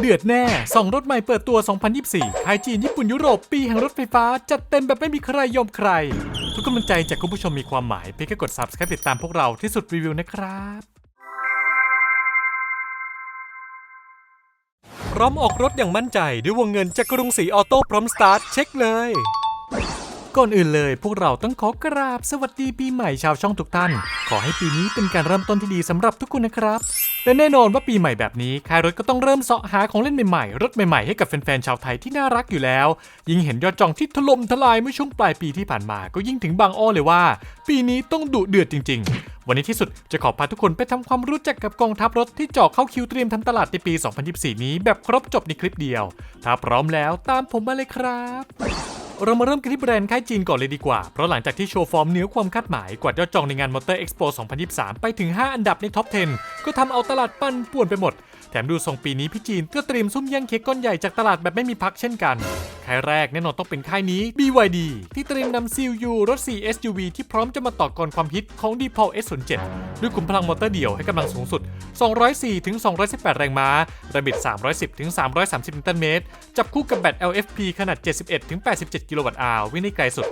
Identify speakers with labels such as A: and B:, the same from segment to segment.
A: เดือดแน่สองรถใหม่เปิดตัว 2024ไทยจีน ญี่ปุ่น ยุโรป ปีแห่งรถไฟฟ้า จัดเต็มแบบไม่มีใครยอมใคร ทุกกำลังใจจากคุณผู้ชมมีความหมาย เพียงแค่กด subscribe ติดตามพวกเราที่สุดรีวิวนะครับพร้อมออกรถอย่างมั่นใจด้วยวงเงินจากกรุงศรีออโต้พร้อมสตาร์ทเช็คเลย ก่อนอื่นเลยพวกเราต้องขอกราบสวัสดีปีใหม่ชาวช่องทุกท่าน ขอให้ปีนี้เป็นการเริ่มต้นที่ดีสำหรับทุกคนนะครับและแน่นอนว่าปีใหม่แบบนี้ค่ายรถก็ต้องเริ่มเสาะหาของเล่นใหม่ๆรถใหม่ๆให้กับแฟนๆชาวไทยที่น่ารักอยู่แล้ว ยิ่งเห็นยอดจองที่ถล่มทลายเมื่อช่วงปลายปีที่ผ่านมาก็ยิ่งถึงบางอ้อเลยว่า ปีนี้ต้องดุเดือดจริง ๆวันนี้ที่สุดจะขอพาทุกคนไปทำความรู้จักกับกองทัพรถที่เจาะเข้าคิวเตรียมทำตลาดในปี 2024 นี้แบบครบจบในคลิปเดียว ถ้าพร้อมแล้วตามผมมาเลยครับ เรามาเริ่มกันที่แบรนด์ค่ายจีนก่อนเลยดีกว่า เพราะหลังจากที่โชว์ฟอร์มเหนือความคาดหมาย กวาดยอดจองในงานมอเตอร์เอ็กซ์โป2023 ไปถึง 5 อันดับในท็อป 10 ก็ทำเอาตลาดปั่นป่วนไปหมด แถมดูทรงปีนี้พี่จีนก็เตรียมซุ่มแย่งเค้กก้อนใหญ่จากตลาดแบบไม่มีพักเช่นกันค่ายแรกแน่นอนต้องเป็นค่ายนี้ BYD ที่เตรียมนำ CLU รถ 4 SUV ที่พร้อมจะมาต่อกรความฮิตของ d p o l S07 ด้วยขุมพลังมอเตอร์เดี่ยวให้กำลังสูงสุด 204ถึง218 แรงม้าระบิด 310ถึง330 นิวตันเมตร จับคู่กับแบต LFP ขนาด 71ถึง87 กิโลวัตต์อาววิ่งได้ไกลสุด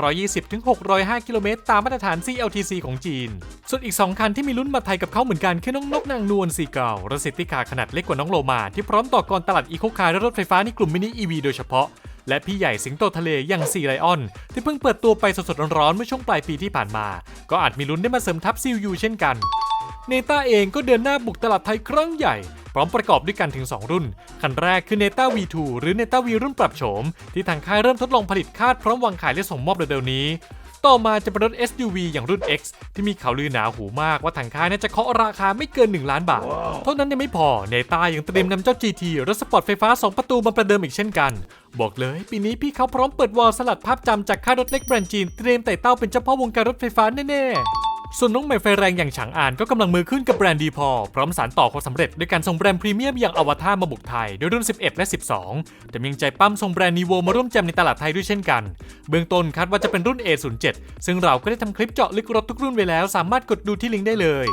A: 520ถึง605 กิโลเมตรตามมาตรฐาน CLTC ของจีน ส่วนอีก 2 คันที่มีลุ้นมาไทยกับเขาเหมือนกันคือน้องนกนางนวลสีเก่ารถซิตี้คาขนาดเล็กกว่าน้องโลมาที่พร้อมต่อกรตลาดอีโคคาร์และรถไฟฟ้าในกลุ่มมินิ EV โดยเฉพาะ และพี่ใหญ่สิงโตทะเลอย่างซีไลออน ที่เพิ่งเปิดตัวไปสดๆร้อนๆเมื่อช่วงปลายปีที่ผ่านมา ก็อาจมีลุ้นได้มาเสริมทัพซิลยูเช่นกันเนต้าเองก็เดินหน้าบุกตลาดไทยครั้งใหญ่ พร้อมประกอบด้วยกันถึง 2 รุ่น คันแรกคือเนต้า V2 หรือเนต้า V รุ่นปรับโฉม ที่ทางค่ายเริ่มทดลองผลิตคาดพร้อมวางขายและส่งมอบเร็วๆนี้ ต่อมาจะเป็นรถ SUV อย่างรุ่น X ที่มีข่าวลือหนาหูมากว่าทางค่ายน่าจะเคาะราคาไม่เกิน 1 ล้านบาท เท่านั้นยังไม่พอเนต้ายังเตรียมนำเจ้า GT รถสปอร์ตไฟฟ้า 2 ประตูมาประเดิมอีกเช่นกัน บอกเลยปีนี้พี่เขาพร้อมเปิดวอลสลัดภาพจำจากค่ายรถเล็กแบรนด์จีนเตรียมไต่เต้าเป็นเจ้าพ่อวงการรถไฟฟ้าแน่ๆ ส่วนน้องใหม่ไฟแรงอย่างฉางอานก็กำลังมือขึ้นกับแบรนด์ดีพอ พร้อมสารต่อความสำเร็จด้วยการส่งแบรนด์พรีเมียมอย่างอวตารมาบุกไทยด้วยรุ่น 11 และ 12 แต่ยังใจปั้มส่งแบรนด์นีโวมาร่วมแจมในตลาดไทยด้วยเช่นกัน เบื้องต้นคาดว่าจะเป็นรุ่น A07 ซึ่งเราก็ได้ทำคลิปเจาะลึกรถทุกรุ่นไว้แล้ว สามารถกดดูที่ลิงก์ได้เลย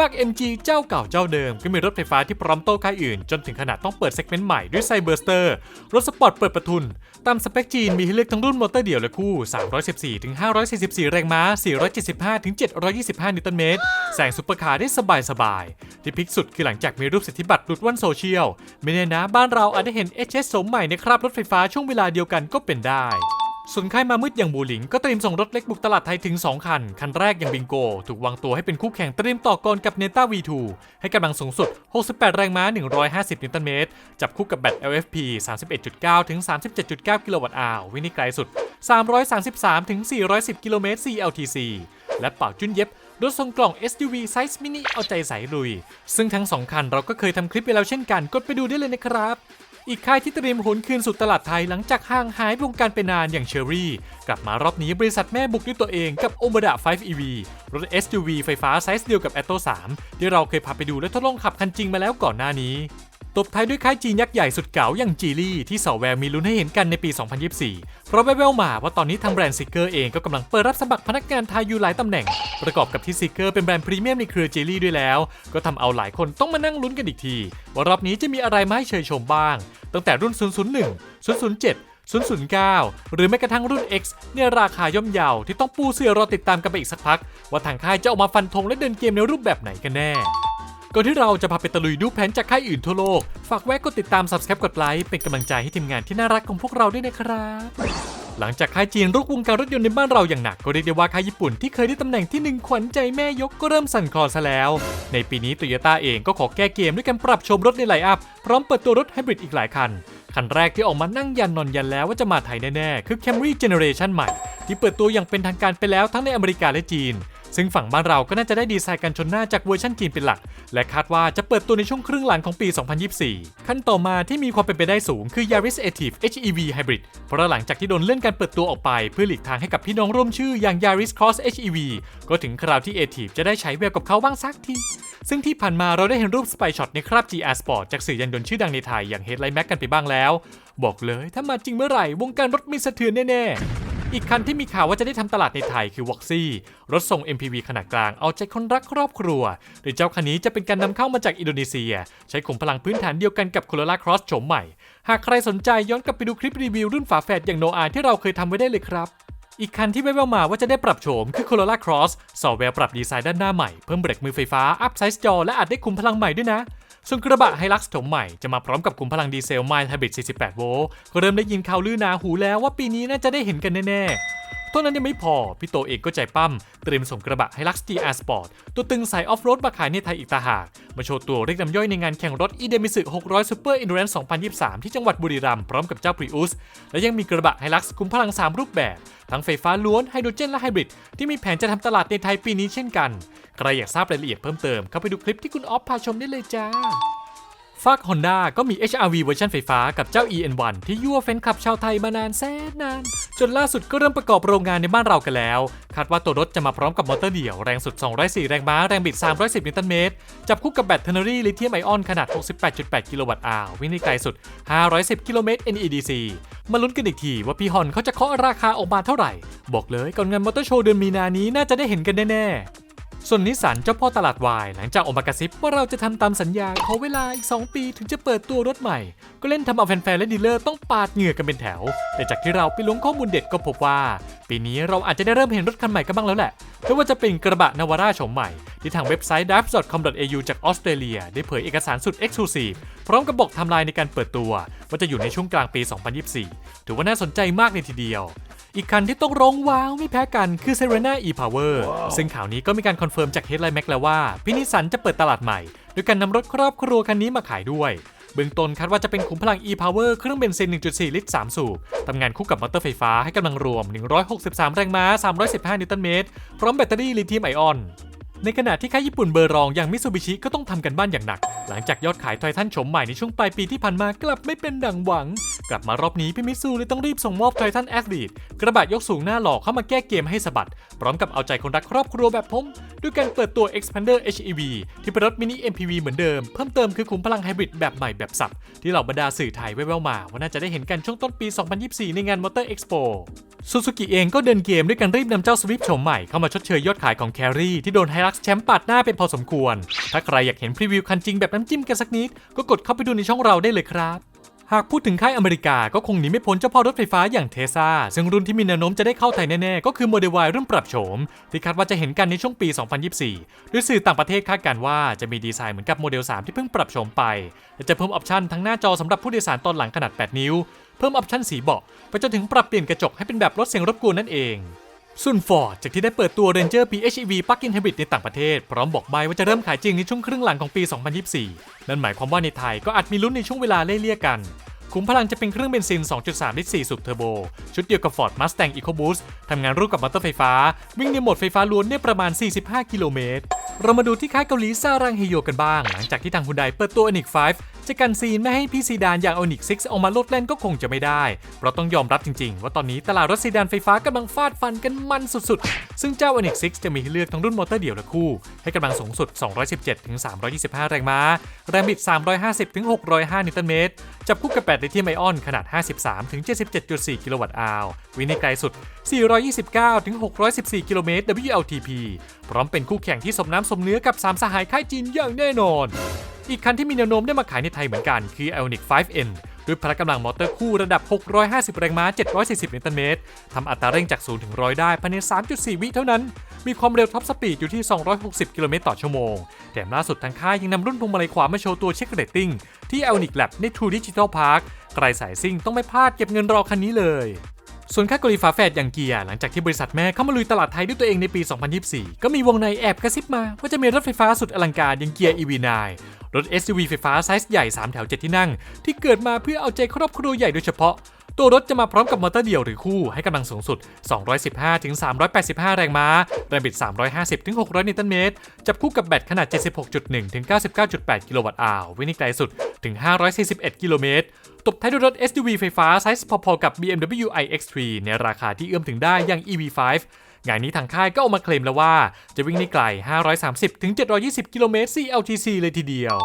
A: ฝาก MG เจ้าเก่าเจ้าเดิม ก็มีรถไฟฟ้าที่พร้อมโต้ค่ายอื่น จนถึงขนาดต้องเปิดเซกเมนต์ใหม่ด้วยไซเบอร์สเตอร์ รถสปอร์ตเปิดประทุน ตามสเปคจีนมีให้เลือกทั้งรุ่นมอเตอร์เดี่ยวและคู่ 314-544 แรงม้า 475-725 นิวตันเมตร แสงซุปเปอร์คาร์ได้สบายสบายๆที่พลิกสุดคือหลังจากมีรูปสิทธิบัตรหลุดว่อนโซเชียลไม่แน่นะบ้านเราอาจได้เห็น HS สมใหม่ในคราบรถไฟฟ้าช่วงเวลาเดียวกันก็เป็นได้ ส่วนค่ายมามืดอย่างบูหลิงก็เตรียมส่งรถเล็กบุกตลาดไทยถึง 2 คัน คันแรกอย่างบิงโก ถูกวางตัวให้เป็นคู่แข่งเตรียมต่อกรกับเนต้า V2 ให้กำลังสูงสุด 68 แรงม้า 150 นิวตันเมตร จับคู่กับแบต LFP 31.9 ถึง 37.9 กิโลวัตต์อาววิ่งได้ไกลสุด 333 ถึง 410 กิโลเมตร CLTC และเป่าจุนเย็บรถทรงกล่อง SUV ไซส์มินิเอาใจใส่ลุย ซึ่งทั้งสองคันเราก็เคยทำคลิปไปแล้วเช่นกัน กดไปดูได้เลยนะครับ อีกค่ายที่เตรียมหนคืนสู่ตลาดไทยหลังจากห่างหายวงการไปนานอย่างเชอรี่ กลับมารอบนี้บริษัทแม่บุกด้วยตัวเองกับโอมบดา5 EV รถ SUV ไฟฟ้าไซส์เดียวกับ a อ t โต3ที่เราเคยพาไปดูและทดลองขับคันจริงมาแล้วก่อนหน้านี้ ตบท้ายด้วยค่ายจีนยักษ์ใหญ่สุดเก๋าอย่างจีลี่ที่สอแววมีลุ้นให้เห็นกันในปี 2024 เพราะแววๆมาว่าตอนนี้ทางแบรนด์ซิกเกอร์เองก็กำลังเปิดรับสมัครพนักงานไทยอยู่หลายตำแหน่ง ประกอบกับที่ซิกเกอร์เป็นแบรนด์พรีเมียมในเครือจีลี่ด้วยแล้ว ก็ทำเอาหลายคนต้องมานั่งลุ้นกันอีกที ว่ารอบนี้จะมีอะไรมาให้เชยชมบ้าง ตั้งแต่รุ่น 001 007 009 หรือแม้กระทั่งรุ่น X เนี่ยราคาย่อมเยาวที่ต้องปูเสือรอติดตามกันไปอีกสักพัก ว่าทางค่ายจะออกมาฟันธงและเดินเกมในรูปแบบไหนกันแน่ ก่อนที่เราจะพาไปตะลุยดูแผนจากค่ายอื่นทั่วโลก ฝากแวะกดติดตาม subscribe กดไลค์เป็นกำลังใจให้ทีมงานที่น่ารักของพวกเราด้วยนะครับ หลังจากค่ายจีนรุกวงการรถยนต์ในบ้านเราอย่างหนัก ก็เรียกได้ว่าค่ายญี่ปุ่นที่เคยได้ตำแหน่งที่หนึ่งขวัญใจแม่ยกก็เริ่มสั่นคลอนซะแล้ว ในปีนี้โตโยต้าเองก็ขอแก้เกมด้วยการปรับโฉมรถในไลน์อัพพร้อมเปิดตัวรถไฮบริดอีกหลายคันคันแรกที่ออกมานั่งยันนอนยันแล้วว่าจะมาไทยแน่ๆ คือ Camry Generation ใหม่ ที่เปิดตัวอย่างเป็นทางการไปแล้วทั้งในอเมริกาและจีน ซึ่งฝั่งบ้านเราก็น่าจะได้ดีไซน์กันชนหน้าจากเวอร์ชันจีนเป็นหลัก และคาดว่าจะเปิดตัวในช่วงครึ่งหลังของปี 2024 ขั้นต่อมาที่มีความเป็นไปได้สูงคือ Yaris Active HEV Hybrid เพราะหลังจากที่โดนเลื่อนการเปิดตัวออกไป เพื่อหลีกทางให้กับพี่น้องร่วมชื่ออย่าง Yaris Cross HEV ก็ถึงคราวที่ Active จะได้ใช้แววกับเขาบ้างสักทีซึ่งที่ผ่านมาเราได้เห็นรูปสไปช็อตในคราบ GR Sport จากสื่อยานยนต์ชื่อดังในไทยอย่าง Headlight Mac กันไปบ้างแล้ว บอกเลยถ้ามาจริงเมื่อไหร่วงการรถมีสะเทือนแน่ๆ อีกคันที่มีข่าวว่าจะได้ทำตลาดในไทยคือ w o x ซี่รถส่ง MPV ขนาดกลางเอาใจคนรักครอบครัวโดยเจ้าคันนี้จะเป็นการนำเข้ามาจากอินโดนีเซีย ใช้ขุมพลังพื้นฐานเดียวกันกับ Corolla Cross โฉมใหม่ หากใครสนใจย้อนกลับไปดูคลิปรีวิวรุ่นฝาแฝดอย่างโนอาที่เราเคยทำไว้ได้เลยครับอีกคันที่แว่วมาว่าจะได้ปรับโฉมคือ Corolla Cross ซอฟต์แวร์ปรับดีไซน์ด้านหน้าใหม่ เพิ่มเบรกมือไฟฟ้า อัพไซส์จอ และอาจได้คุมพลังใหม่ด้วยนะ ส่วนกระบะไฮลักซ์โฉมใหม่จะมาพร้อมกับคุมพลังดีเซลไมล์ไฮบริด48 โวลต์ก็เริ่มได้ยินข่าวลือหนาหูแล้วว่าปีนี้น่าจะได้เห็นกันแน่ๆ เท่านั้นยังไม่พอ พี่โตเองก็ใจปั้ม เตรียมส่งกระบะ Hilux GR Sport ตัวตึงสายออฟโรดมาขายในไทยอีกตาหาก มาโชว์ตัวเรียกน้ำย่อยในงานแข่งรถ e d e m i s 600 Super Endurance 2023 ที่จังหวัดบุรีรัมย์พร้อมกับเจ้า Prius และยังมีกระบะ Hilux คุมพลัง 3 รูปแบบ ทั้งไฟฟ้าล้วนไฮโดรเจนและไฮบริดที่มีแผนจะทำตลาดในไทยปีนี้เช่นกัน ใครอยากทราบรายละเอียดเพิ่มเติมเข้าไปดูคลิปที่คุณออฟพาชมได้เลยจ้า ฝาก Honda ก็มี HRV เวอร์ชันไฟฟ้ากับเจ้า EN1 ที่ยั่วแฟนคลับชาวไทยมานานแสนนาน จนล่าสุดก็เริ่มประกอบโรงงานในบ้านเรากันแล้ว คาดว่าตัวรถจะมาพร้อมกับมอเตอร์เดี่ยว แรงสุด 204 แรงม้า แรงบิด 310 นิวตันเมตร จับคู่กับแบตเทอรี่ลิเธียมไอออนขนาด 68.8 กิโลวัตต์อาววิ่งได้ไกลสุด 510 กิโลเมตร NEDC มาลุ้นกันอีกทีว่าพี่ฮอนเขาจะเคาะราคาออกมาเท่าไหร่ บอกเลยก่อนงานมอเตอร์โชว์เดือนมีนานี้น่าจะได้เห็นกันแน่ๆ ส่วนนิสสันเจ้าพ่อตลาดวายหลังจากออกมากระซิบว่าเราจะทำตามสัญญาขอเวลาอีก 2 ปีถึงจะเปิดตัวรถใหม่ ก็เล่นทำเอาแฟนๆและดีลเลอร์ต้องปาดเหงื่อกันเป็นแถว แต่จากที่เราไปล้วงข้อมูลเด็ดก็พบว่า ปีนี้เราอาจจะได้เริ่มเห็นรถคันใหม่กันบ้างแล้วแหละไม่ว่าจะเป็นกระบะนาวาร่าโฉมใหม่ ที่ทางเว็บไซต์ drive.com.au จากออสเตรเลีย ได้เผยเอกสารสุด Exclusive พร้อมกับบอกทม์ไลน์ในการเปิดตัว ว่าจะอยู่ในช่วงกลางปี 2024 ถือว่าน่าสนใจมากเลยทีเดียว อีกคันที่ต้องร้องว้าวไม่แพ้กันคือ Serena e-Power ซึ่งข่าวนี้ก็มีการคอนเฟิร์มจาก Headline Mac แล้วว่า พินิสันจะเปิดตลาดใหม่โดยการนำรถครอบครัวคันนี้มาขายด้วยเบื้องต้นคาดว่าจะเป็นขุมพลัง e-Power เครื่องเบนซิน 1.4 ลิตร 3 สูบ ทำงานคู่กับมอเตอร์ไฟฟ้าให้กำลังรวม 163 แรงม้า 315 นิวตันเมตร พร้อมแบตเตอรี่ลิเธียมไอออน ในขณะที่ค่ายญี่ปุ่นเบอร์รองอย่างมิซูบิชิก็ต้องทำกันบ้านอย่างหนัก หลังจากยอดขายไททันโฉมใหม่ในช่วงปลายปีที่ผ่านมากลับไม่เป็นดังหวัง กลับมารอบนี้พี่มิซูเลยต้องรีบส่งมอบไททันแอสบีดกระบะยกสูงหน้าหล่อเข้ามาแก้เกมให้สะบัด พร้อมกับเอาใจคนรักครอบครัวแบบผม ด้วยการเปิดตัว Expander HEV ที่เป็นรถมินิ MPV เหมือนเดิม เพิ่มเติมคือขุมพลังไฮบริดแบบใหม่แบบสับ ที่เหล่าบรรดาสื่อไทยแว่วๆมาว่าน่าจะได้เห็นกันช่วงต้นปี 2024 ในงาน Motor Expo ซูซูกิเองก็เดินเกมด้วยการรีบนำเจ้าสวิฟโฉมใหม่เข้ามาชดเชยยอดขายของแครี่ที่โดนไฮรักแชมป์ปาดหน้าเป็นพอสมควร ถ้าใครอยากเห็นพรีวิวคันจริงแบบน้ำจิ้มกันสักนิด ก็กดเข้าไปดูในช่องเราได้เลยครับ หากพูดถึงค่ายอเมริกาก็คงหนีไม่พ้นเจ้าพ่อรถไฟฟ้าอย่างเทสซาซึ่งรุ่นที่มีแนวโน้มจะได้เข้าไทยแน่ๆ ก็คือโมเดล Y รุ่นปรับโฉม ที่คาดว่าจะเห็นกันในช่วงปี 2024ด้วยสื่อต่างประเทศคาดการณ์ว่าจะมีดีไซน์เหมือนกับโมเดล 3 ที่เพิ่งปรับโฉมไปและจะเพิ่มออปชันทั้งหน้าจอสำหรับผู้โดยสารตอนหลังขนาด 8 นิ้ว เพิ่มออปชันสีเบาะไปจนถึงปรับเปลี่ยนกระจกให้เป็นแบบลดเสียงรบกวนนั่นเอง ส่วน Ford จากที่ได้เปิดตัว Ranger PHEV Plug-in Hybrid ในต่างประเทศ พร้อมบอกใบว่าจะเริ่มขายจริงในช่วงครึ่งหลังของปี 2024 นั่นหมายความว่าในไทยก็อาจมีลุ้นในช่วงเวลาเล่เลี่ยกัน ขุมพลังจะเป็นเครื่องเบนซิน 2.3 ลิตร 4 สูบเทอร์โบ ชุดเดียวกับ Ford Mustang EcoBoost ทำงานร่วมกับมอเตอร์ไฟฟ้า วิ่งในโหมดไฟฟ้าล้วนได้ประมาณ 45 กิโลเมตร เรามาดูที่ค่ายเกาหลีซารังเฮโยกันบ้าง หลังจากที่ทางฮุนไดเปิดตัว Ioniq 5 จะกันซีนไม่ให้พี่ซีดานอย่าง Ioniq 6ออกมาโลดแล่นก็คงจะไม่ได้ เพราะต้องยอมรับจริง ๆ ว่าตอนนี้ตลาดรถซีดานไฟฟ้ากำลังฟาดฟันกันมันสุดๆ ซึ่งเจ้า Ioniq 6จะมีให้เลือกทั้งรุ่นมอเตอร์เดี่ยวและคู่ ให้กำลังสูงสุด 217-325 แรงม้า แรงบิด 350-605 นิวตันเมตร จับคู่กับแบตลิเธียมไอออนขนาด 53-77.4 กิโลวัตต์อาววิ่งในไกลสุด 429-614 กิโลเมตร WLTP พร้อมเป็นคู่แข่งที่สมน้ำสมเนื้อกับ 3 สหายค่ายจีนอย่างแน่นอน อีกคันที่มีแนวโน้มได้มาขายในไทยเหมือนกันคือ Ioniq 5N ด้วยพละกำลังมอเตอร์คู่ระดับ 650 แรงม้า 740 นิวตันเมตรทำอัตราเร่งจาก 0 ถึง 100 ได้ภายใน 3.4 วิเท่านั้น มีความเร็วท็อปสปีดอยู่ที่ 260 กิโลเมตรต่อชั่วโมง แถมล่าสุดทางค่ายยังนำรุ่นพวงมาลัยขวามาโชว์ตัวเช็คเรตติ้งที่ Ioniq Lab ใน True Digital Park ใครสายซิ่งต้องไม่พลาดเก็บเงินรอคันนี้เลย ส่วนค่ากาหลีฝาแฝดอย่างเกียร์หลังจากที่บริษัทแม่เข้ามาลุยตลาดไทยด้วยตัวเองในปี 2024 ก็มีวงในแอบกระซิบมาว่าจะมีรถไฟฟ้าสุดอลังการอย่างเกียร์ EV9 รถ SUV ไฟฟ้าไซส์ใหญ่ 3 แถว 7 ที่นั่ง ที่เกิดมาเพื่อเอาใจครอบครัวใหญ่โดยเฉพาะ ตัวรถจะมาพร้อมกับมอเตอร์เดี่ยวหรือคู่ให้กำลังสูงสุด 215-385 แรงม้า แรงบิด 350-600 นิวตันเมตร จับคู่กับแบตขนาด 76.1-99.8 กิโลวัตต์อาววิ่งได้ไกลสุด ถึง 541 กิโลเมตร ตบท้ายด้วยรถ SUV ไฟฟ้าไซส์พอๆกับ BMW iX3 ในราคาที่เอื้อมถึงได้อย่าง EV5 งานนี้ทางค่ายก็ออกมาเคลมแล้วว่า จะวิ่งได้ไกล 530-720 กิโลเมตร CLTC เลยทีเดียว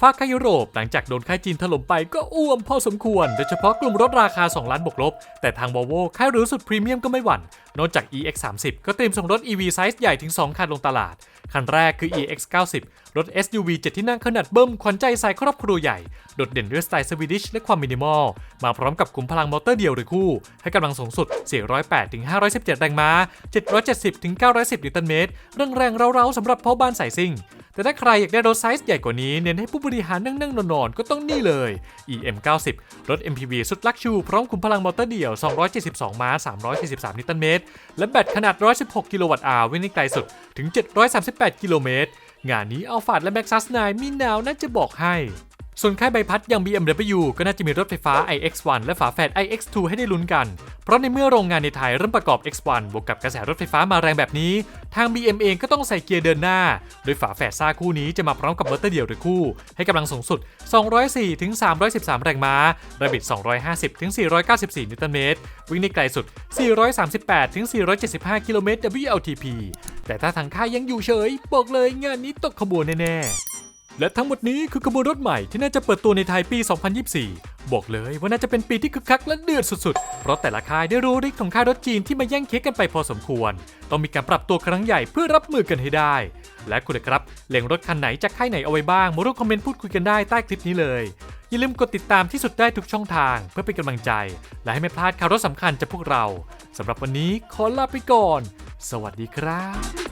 A: ฝ้าค่ายุโรปหลังจากโดนค่ายจีนถล่มไปก็อ้วมพอสมควร โดยเฉพาะกลุ่มรถราคา 2 ล้านบวกลบ แต่ทาง Volvo ค่ายหรูสุดพรีเมียมก็ไม่หวั่น นอกจาก EX30 ก็เตรียมส่งรถ EV ไซส์ใหญ่ถึง 2 คันลงตลาด คันแรกคือ EX90 รถ SUV 7 ที่นั่งขนาดเบิ้มขวัญใจสายครอบครัวใหญ่ โดดเด่นด้วยสไตล์สวีดิชและความมินิมอล มาพร้อมกับขุมพลังมอเตอร์เดียวหรือคู่ ให้กำลังสูงสุด 408ถึง517 แรงม้า 770ถึง910 นิวตันเมตรเร่งแรงเร้าๆสำหรับพ่อบ้านสายซิ่ง แต่ถ้าใครอยากได้รถไซส์ใหญ่กว่านี้ เน้นให้ผู้บริหารนั่งๆนอนๆก็ต้องนี่เลย EM90 รถ MPV สุดลักชู พร้อมขุมพลังมอเตอร์เดี่ยว 272 ม้า 343 นิวตันเมตร และแบตขนาด 116 กิโลวัตต์อาววิ่งได้ไกลสุดถึง 738 กิโลเมตร งานนี้อัลฟาดและแม็กซัสนายมีหนาวน่าจะบอกให้ ส่วนค่ายใบพัดอย่าง BMW ก็น่าจะมีรถไฟฟ้า iX1 และฝาแฝด iX2 ให้ได้ลุ้นกัน เพราะในเมื่อโรงงานในไทยเริ่มประกอบ X1 บวกกับกระแสรถไฟฟ้ามาแรงแบบนี้ ทาง BM เองก็ต้องใส่เกียร์เดินหน้า โดยฝาแฝดซ่าคู่นี้จะมาพร้อมกับมอเตอร์เดี่ยวหรือคู่ ให้กำลังสูงสุด 204ถึง313 แรงม้า ระบิด 250ถึง494 นิวตันเมตร วิ่งได้ไกลสุด 438ถึง475 กิโลเมตร WLTP แต่ถ้าทางค่ายยังอยู่เฉย บอกเลยงานนี้ตกขบวนแน่ๆ และทั้งหมดนี้คือขบวนรถใหม่ที่น่าจะเปิดตัวในไทยปี 2024 บอกเลยว่าน่าจะเป็นปีที่คึกคักและเดือดสุดๆ เพราะแต่ละค่ายได้รู้ฤทธิ์ของค่ายรถจีนที่มาแย่งเค้กกันไปพอสมควร ต้องมีการปรับตัวครั้งใหญ่เพื่อรับมือกันให้ได้ และคุณนะครับเล็งรถคันไหนจากค่ายไหนเอาไว้บ้าง มาร่วมคอมเมนต์พูดคุยกันได้ใต้คลิปนี้เลย อย่าลืมกดติดตามที่สุดได้ทุกช่องทาง เพื่อเป็นกำลังใจ และให้ไม่พลาดข่าวรถสำคัญจากพวกเราสำหรับวันนี้ขอลาไปก่อน สวัสดีครับ